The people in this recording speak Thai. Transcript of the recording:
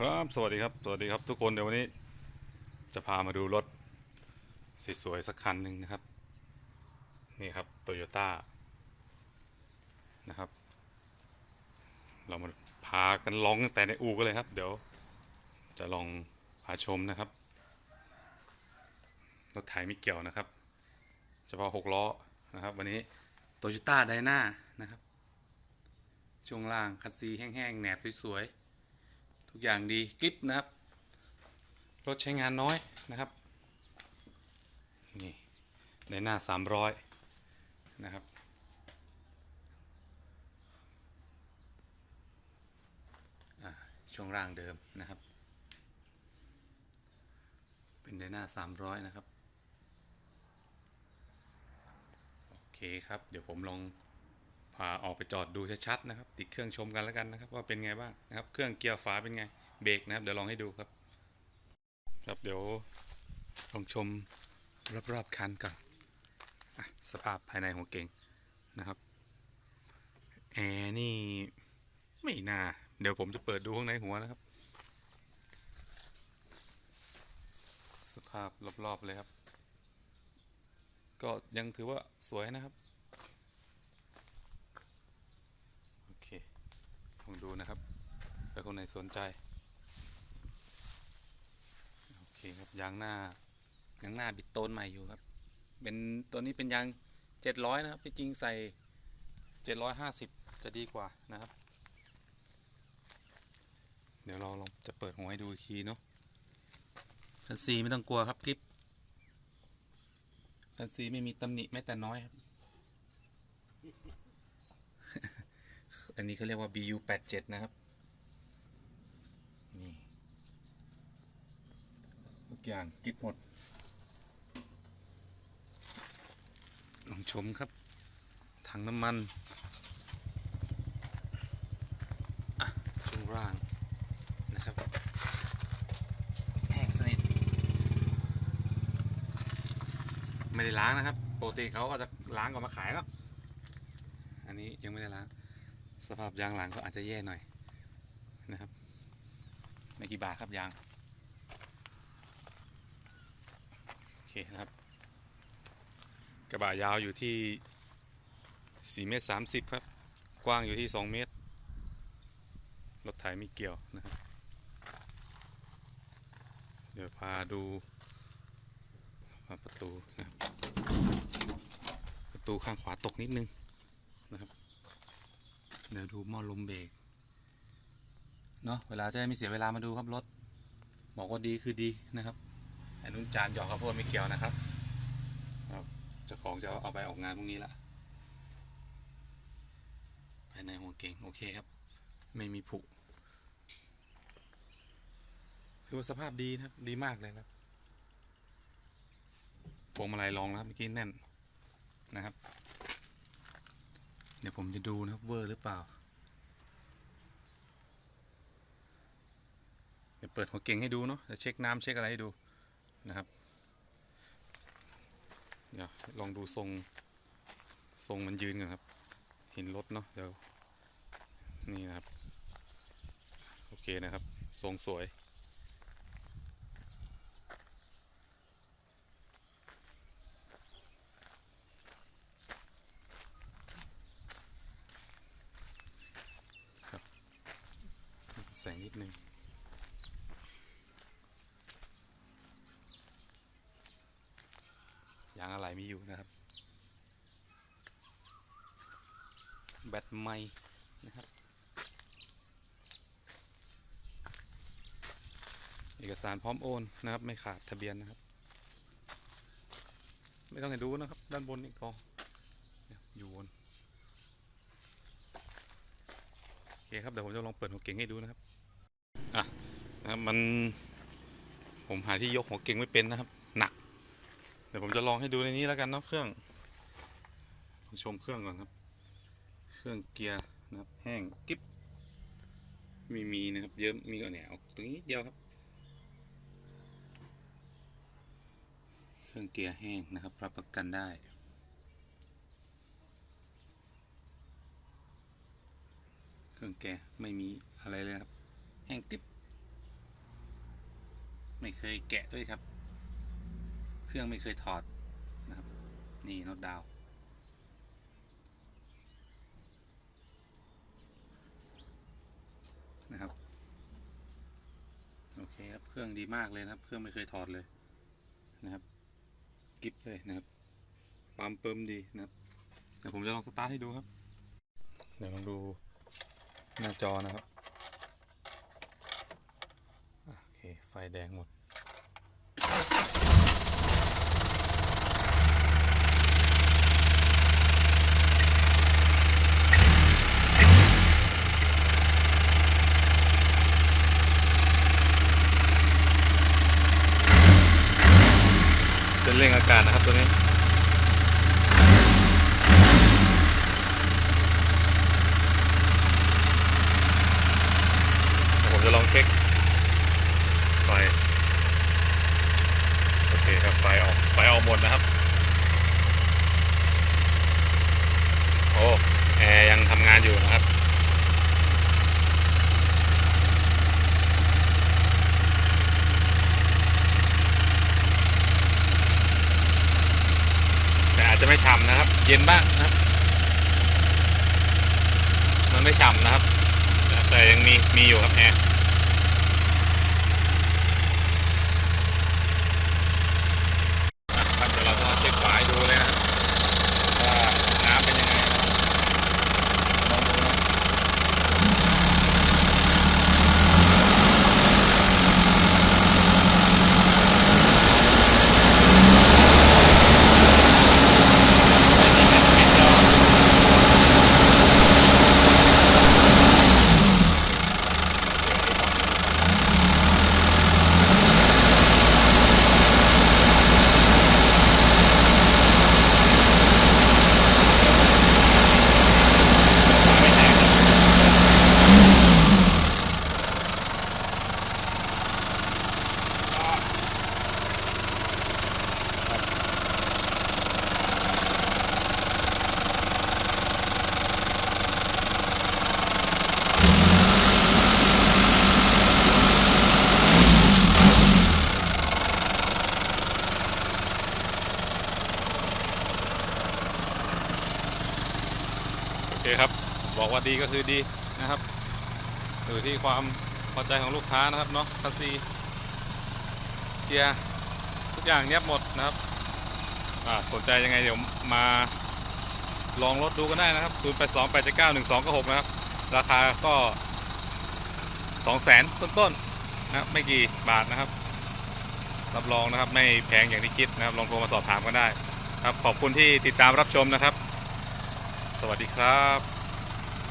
ครับสวัสดีครับสวัสดีครับทุกคนเดี๋ยววันนี้ จะพามาดูรถสวยๆสักคันหนึ่งนะครับ นี่ครับโตโยต้านะครับ เรามาพากันลองแต่ในอู่กันเลยครับ เดี๋ยวจะลองพาชมนะครับ รถไถไม่เกี่ยวนะครับ เฉพาะหกล้อนะครับ วันนี้โตโยต้าไดนานะครับช่วงล่างคันซีแห้งๆแหนบสวยๆ ทุกอย่างดีกริปนะครับ รถใช้งานน้อยนะครับ นี่ในหน้า 300 นะครับ ช่วงล่างเดิมนะครับ เป็นในหน้า 300 นะครับ โอเคครับ เดี๋ยวผมลอง พาออกไปจอดดูชัดๆนะครับ ติดเครื่องชมกันแล้วกันนะครับ ว่าเป็นไงบ้างนะครับ เครื่องเกียร์ฝาเป็นไง เบรกนะครับ เดี๋ยวลองให้ดูครับ ครับเดี๋ยวลองชมรอบๆคันก่อนสภาพภายในของเก่งนะครับแอร์นี่ไม่น่า เดี๋ยวผมจะเปิดดูข้างในหัวนะครับ สภาพรอบๆเลยครับ ก็ยังถือว่าสวยนะครับ โอเค ลองดูนะครับเผื่อคนไหนสนใจ โอเคครับยางหน้ายางหน้าบิดโตนใหม่อยู่ครับ เป็นตัวนี้เป็นยางเจ็ดร้อยนะครับจริงใส่เจ็ดร้อยห้าสิบจะดีกว่านะครับ เดี๋ยวเราลองจะเปิดหัวให้ดูอีกทีเนาะคันซีไม่ต้องกลัวครับคลิปคันซีไม่มีตำหนิแม้แต่น้อยครับ อันนี้เขาเรียกว่า BU 8 7 นะครับ นี่ ทุกอย่างกิบหมด ลองชมครับ ถังน้ำมัน อะช่วงล่างนะครับแห้งสนิท ไม่ได้ล้างนะครับ ปกติเขาก็จะล้างก่อนมาขายเนาะอันนี้ยังไม่ได้ล้าง สภาพยางหลังก็อาจจะแย่หน่อยนะครับ ไม่กี่บาทครับยาง โอเคนะครับ กระบะยาวอยู่ที่4เมตร30 ครับ กว้างอยู่ที่ 2 เมตร รถไถไม่เกี่ยวนะครับ เดี๋ยวพาดูประตูนะครับประตูข้างขวาตกนิดนึงนะครับ เดี๋ยวดูหม้อลมเบรกเนาะเวลาจะไม่เสียเวลามาดูครับรถบอกว่าดีคือดีนะครับไอ้นุ่นจานหยอกข้าวโพดไม่เกี่ยวนะครับครับเจ้าของจะเอาไปออกงานพรุ่งนี้ละภายในหัวเก่งโอเคครับ ไม่มีผุถือว่าสภาพดีนะครับ ดีมากเลยครับพวงมาลัยรองนะครับเมื่อกี้แน่นนะครับ ดี๋ยวผมจะดูนะครับเวอร์หรือเปล่า เดี๋ยวเปิดหัวเก่งให้ดูเนาะจะเช็คน้ำเช็คอะไรให้ดูนะครับ เดี๋ยวลองดูทรงทรงมันยืนก่อนครับ เห็นรถเนาะเดี๋ยวนี่นะครับ โอเคนะครับ ทรงสวย แสงนิดนึงยางอะไรมีอยู่นะครับ แบตใหม่นะครับ เอกสารพร้อมโอนนะครับ ไม่ขาดทะเบียนนะครับ ไม่ต้องให้ดูนะครับ ด้านบนนี่กองอยู่บน โอเคครับเดี๋ยวผมจะลองเปิดหัวเก่งให้ดูนะครับอะนะครับมันผมหาที่ยกหัวเก่งไม่เป็นนะครับ หนัก เดี๋ยวผมจะลองให้ดูในนี้แล้วกันเนาะเครื่องชมเครื่องก่อนครับ เครื่องเกียร์นะครับ แห้งกิ๊บมีมีนะครับ เยอะมีก็เนี่ยเอาตรงนี้เดียวครับ เครื่องเกียร์แห้งนะครับ รับประกันได้ เค รื่องแกไม่มีอะไรเลยครับ แห้งกริบไม่เคยแกะด้วยครับ เครื่องไม่เคยถอดนะครับ นี่น็อตดาวน์นะครับ โอเคครับ เครื่องดีมากเลยนะครับ เครื่องไม่เคยถอดเลยนะครับ กิฟเลยนะครับ ปั๊มเปิมดีนะครับ เดี๋ยวผมจะลองสตาร์ทให้ดูครับ เดี๋ยวลองดู หน้าจอนะครับโอเคไฟแดงหมดเป็นเร่งอากาศนะครับตัวนี้ ผมจะลองเช็คไฟ โอเคครับ ไฟออก ไฟออกหมดนะครับ โอ้ แอร์ยังทำงานอยู่นะครับ แต่อาจจะไม่ฉ่ำนะครับ เย็นบ้างนะครับ มันไม่ฉ่ำนะครับ แต่ยังมีมีอยู่ครับแอร์ครับเดี๋ยวเราก็เช็คฝาให้ดูเลยนะครับว่าน้ำเป็นยังไงนะครับลองดูนะให้นิดนึงปิดจอ โอเคครับ บอกว่าดีก็คือดีนะครับอยู่ที่ความพอใจของลูกค้านะครับเนาะคัสซีเกียร์ทุกอย่างเนี้ยบหมดนะครับอ่าสนใจยังไงเดี๋ยวมาลองรถดูกันได้นะครับ 0 8 2 8 9 1 2 6 นะครับ ราคาก็ 2 0 0 0 0 0ต้นๆนะครับไม่กี่บาทนะครับ รับรองนะครับไม่แพงอย่างที่คิดนะครับ ลองโทรมาสอบถามกันได้ ครับขอบคุณที่ติดตามรับชมนะครับ วัสดีครับ